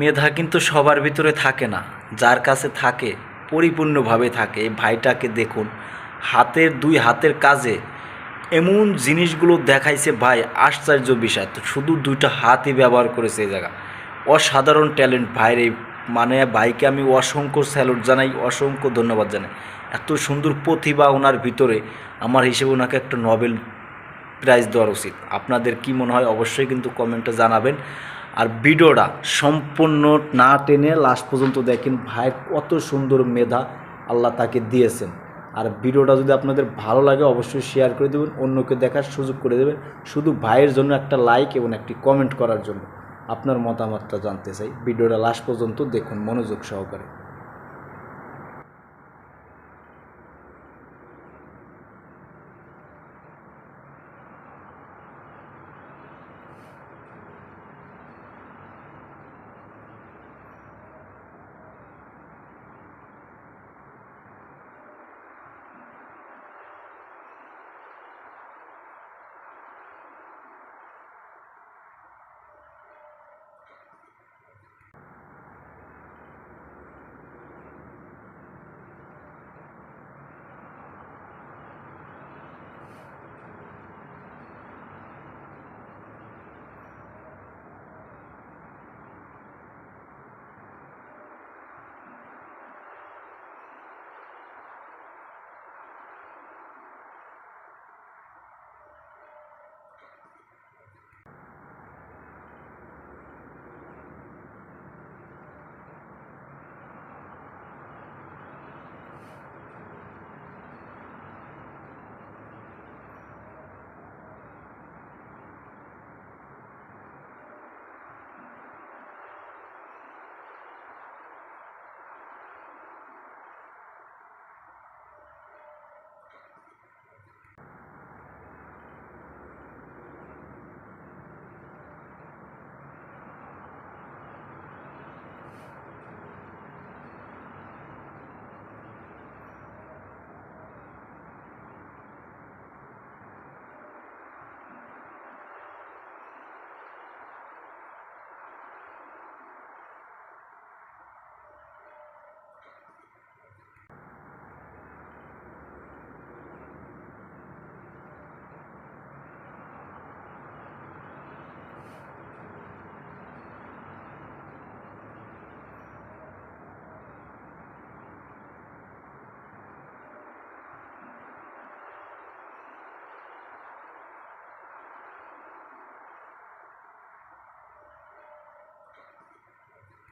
মেধা কিন্তু সবার ভিতরে থাকে না। যার কাছে থাকে, পরিপূর্ণভাবে থাকে। এই ভাইটাকে দেখুন, হাতের দুই হাতের কাজে এমন জিনিসগুলো দেখাইছে, ভাই, আশ্চর্য বিষয়। তো শুধু দুইটা হাতই ব্যবহার করেছে এই জায়গা। অসাধারণ ট্যালেন্ট, ভাইয়ের এই মানে ভাইকে আমি অসংখ্য স্যালুট জানাই, অসংখ্য ধন্যবাদ জানাই। এত সুন্দর প্রতিভা ওনার ভিতরে। আমার হিসেবে ওনাকে একটা নোবেল প্রাইজ দেওয়ার উচিত। আপনাদের কি মনে হয়, অবশ্যই কিন্তু কমেন্টে জানাবেন। আর ভিডিওটা সম্পূর্ণ না টেনে লাস্ট পর্যন্ত দেখেন ভাইয়ের কত সুন্দর মেধা আল্লাহ তাকে দিয়েছেন। আর ভিডিওটা যদি আপনাদের ভালো লাগে অবশ্যই শেয়ার করে দেবেন, অন্যকে দেখার সুযোগ করে দেবেন। শুধু ভাইয়ের জন্য একটা লাইক এবং একটি কমেন্ট করার জন্য আপনার মতামতটা জানতে চাই। ভিডিওটা লাস্ট পর্যন্ত দেখুন, মনোযোগ সহকারে।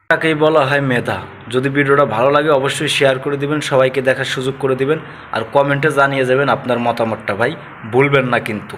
তাকেই বলা হয় মেধা। যদি ভিডিওটা ভালো লাগে, অবশ্যই শেয়ার করে দিবেন, সবাইকে দেখার সুযোগ করে দিবেন, আর কমেন্টে জানিয়ে যাবেন আপনার মতামতটা ভাই, ভুলবেন না কিন্তু।